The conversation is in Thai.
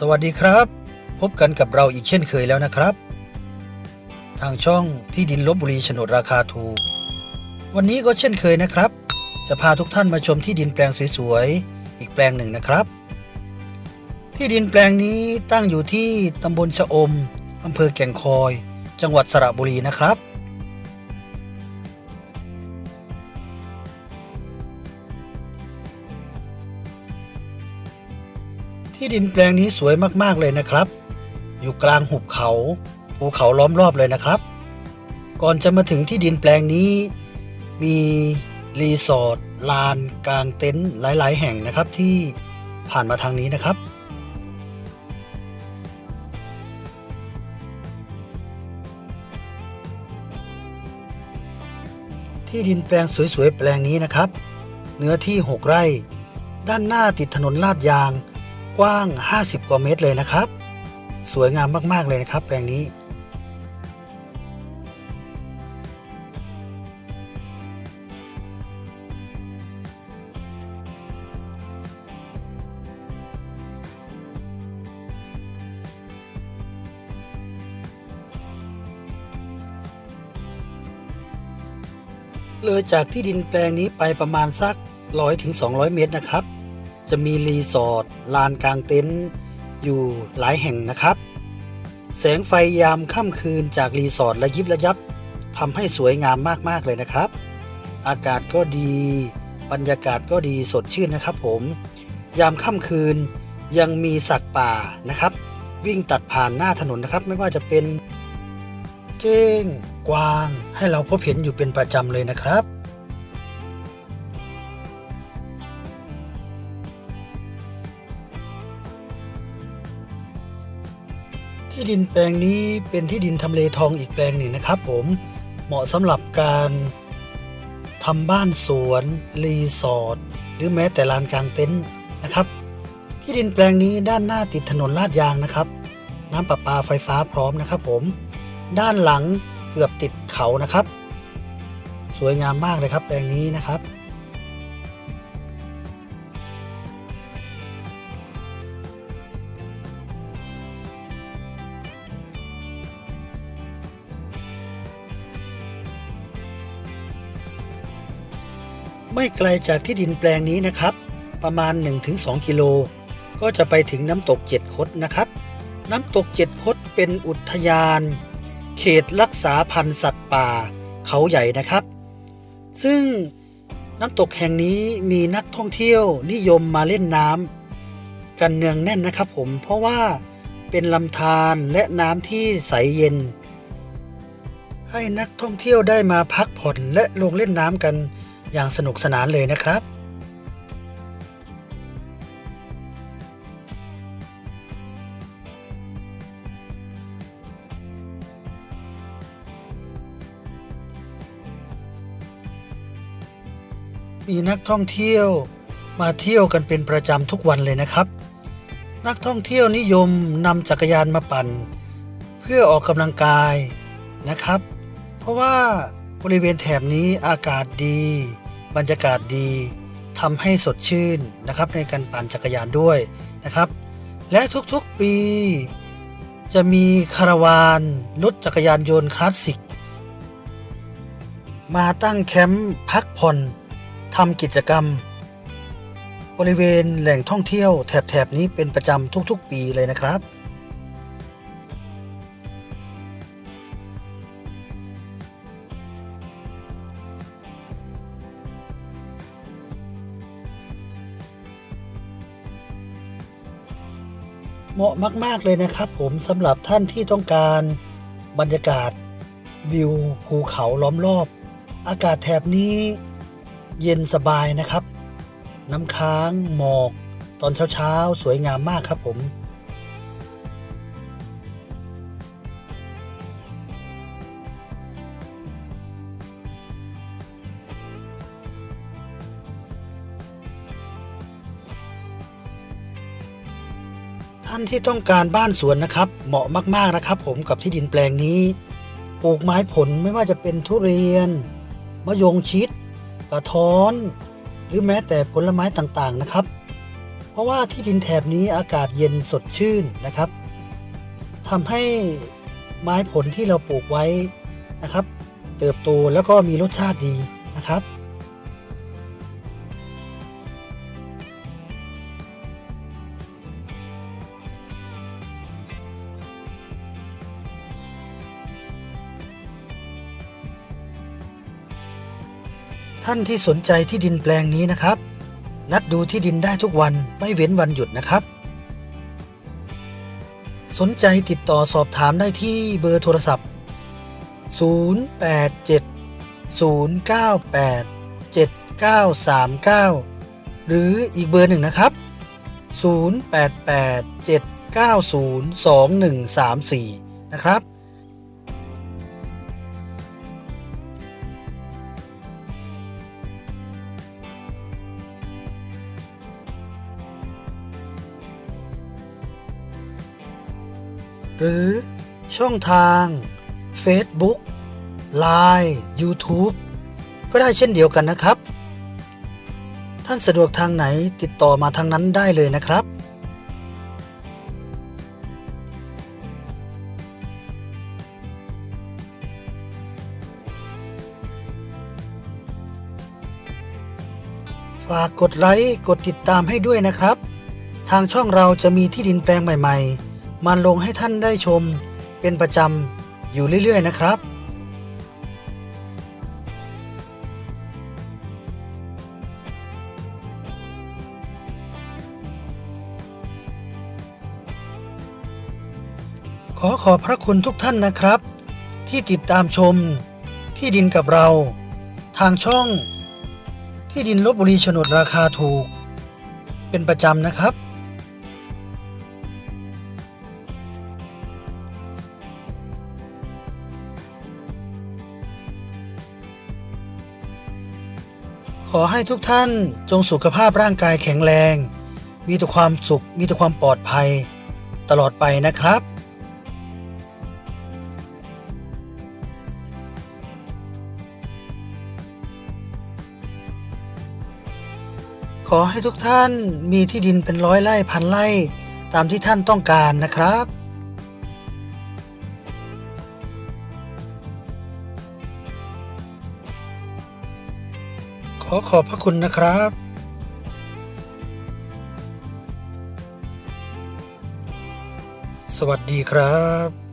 สวัสดีครับ พบกันกับเราอีกเช่นเคยแล้วนะครับ ทางช่องที่ดินลบบุรีโฉนดราคาถูก วันนี้ก็เช่นเคยนะครับ จะพาทุกท่านมาชมที่ดินแปลงสวยๆอีกแปลงหนึ่งนะครับ ที่ดินแปลงนี้ตั้งอยู่ที่ตำบลชะอมอำเภอแก่งคอย จังหวัดสระบุรีนะครับ ที่ดินแปลงนี้สวยมากๆเลยนะครับ อยู่กลางหุบเขาภูเขาล้อมรอบเลยนะครับ ก่อนจะมาถึงที่ดินแปลงนี้ มีรีสอร์ทลานกลางเต็นท์หลาย ๆ แห่งนะครับที่ผ่านมาทางนี้นะครับที่ดินแปลงสวยๆ แปลงนี้นะครับ เนื้อที่ 6 ไร่ ด้านหน้าติดถนนลาดยาง กว้าง 50 กว่าเมตรเลยนะครับ สวยงามมากๆเลยนะครับ แปลงนี้ เลยจากที่ดินแปลงนี้ไปประมาณสัก 100ถึง200 เมตรนะครับ จะมีรีสอร์ทลานกลางเต็นท์อยู่หลายแห่งนะครับ แสงไฟยามค่ำคืนจากรีสอร์ทระยิบระยับทำให้สวยงามมากๆเลยนะครับ อากาศก็ดี บรรยากาศก็ดีสดชื่นนะครับ ผม ยามค่ำคืนยังมีสัตว์ป่านะครับ วิ่งตัดผ่านหน้าถนนนะครับ ไม่ว่าจะเป็น เก้ง กวาง ให้เราพบเห็นอยู่เป็นประจำเลยนะครับ ที่ดินแปลงนี้เป็นที่ดินทำเลทองอีกแปลงหนึ่งนะครับ ผมเหมาะสำหรับการทำบ้านสวนรีสอร์ทหรือแม้แต่ลานกลางเต็นท์นะครับ ที่ดินแปลงนี้ด้านหน้าติดถนนลาดยางนะครับ น้ำประปาไฟฟ้าพร้อมนะครับ ผม ด้านหลังเกือบติดเขานะครับ สวยงามมากเลยครับแปลงนี้นะครับ ไม่ไกลจากที่ดินแปลงนี้นะครับ ประมาณ 1-2 กิโล ก็จะไปถึงน้ำตกเจ็ดคดนะครับ น้ำตกเจ็ดคดเป็นอุทยาน เขตรักษาพันธุ์สัตว์ป่า เขาใหญ่นะครับ ซึ่งน้ำตกแห่งนี้มีนักท่องเที่ยวนิยมมาเล่นน้ำกันเนืองแน่นนะครับผมเพราะว่าเป็นลำธารและน้ำที่ใสเย็น ให้นักท่องเที่ยวได้มาพักผ่อนและลงเล่นน้ำกัน อย่างสนุกสนานเลยนะครับ มีนักท่องเที่ยวมาเที่ยวกันเป็นประจำทุกวันเลยนะครับ นักท่องเที่ยวนิยมนำจักรยานมาปั่น เพื่อออกกำลังกายนะครับ เพราะว่าบริเวณแถบนี้อากาศดี บรรยากาศดีทำให้สดชื่นนะครับในการปั่นจักรยานด้วยนะครับ และทุกๆปี จะมีคาราวานรถจักรยานยนต์คลาสสิก มาตั้งแคมป์พักผ่อนทำกิจกรรม บริเวณแหล่งท่องเที่ยวแถบๆนี้เป็นประจำทุกๆ ปีเลยนะครับ เหมาะมาก ๆ เลยนะครับ ผมสำหรับท่านที่ต้องการบรรยากาศ วิวภูเขาล้อมรอบ อากาศแถบนี้เย็นสบายนะครับ น้ำค้างหมอก ตอนเช้า ๆ สวยงามมากครับผม ท่านที่ต้องการบ้านสวนนะครับ เหมาะมากๆนะครับ ผมกับที่ดินแปลงนี้ ปลูกไม้ผลไม่ว่าจะเป็นทุเรียน มะยงชิด กระท้อน หรือแม้แต่ผลไม้ต่างๆนะครับ เพราะว่าที่ดินแถบนี้อากาศเย็นสดชื่นนะครับทำให้ไม้ผลที่เราปลูกไว้นะครับ เติบโตแล้วก็มีรสชาติดีนะครับ ท่านที่สนใจที่ดินแปลงนี้นะครับ นัดดูที่ดินได้ทุกวันไม่เว้นวันหยุดนะครับ สนใจติดต่อสอบถามได้ที่เบอร์โทรศัพท์ 087 098 7939 หรืออีกเบอร์หนึ่งนะครับ 088 790 2134 นะครับ หรือช่องทาง Facebook Line YouTube ก็ได้เช่นเดียวกันนะครับ ท่านสะดวกทางไหนติดต่อมาทางนั้นได้เลยนะครับ ฝากกดไลค์ กดติดตามให้ด้วยนะครับ ทางช่องเราจะมีที่ดินแปลงใหม่ ๆ มาลงให้ท่านได้ชมเป็นประจำอยู่เรื่อย ๆ นะครับ ขอขอบพระคุณทุกท่านนะครับ ที่ติดตามชมที่ดินกับเรา ทางช่อง ที่ดินลบบุรีโฉนดราคาถูก เป็นประจำนะครับ อให้ทุกท่านจงสุขภาพร่างกายแข็งแรง มีแต่ความสุข มีแต่ความปลอดภัย ตลอดไปนะครับขอให้ทุกท่านมีที่ดินเป็นร้อยไร่พันไร่ ตามที่ท่านต้องการนะครับ อขอบพระคุณนะครับสวัสดีครับ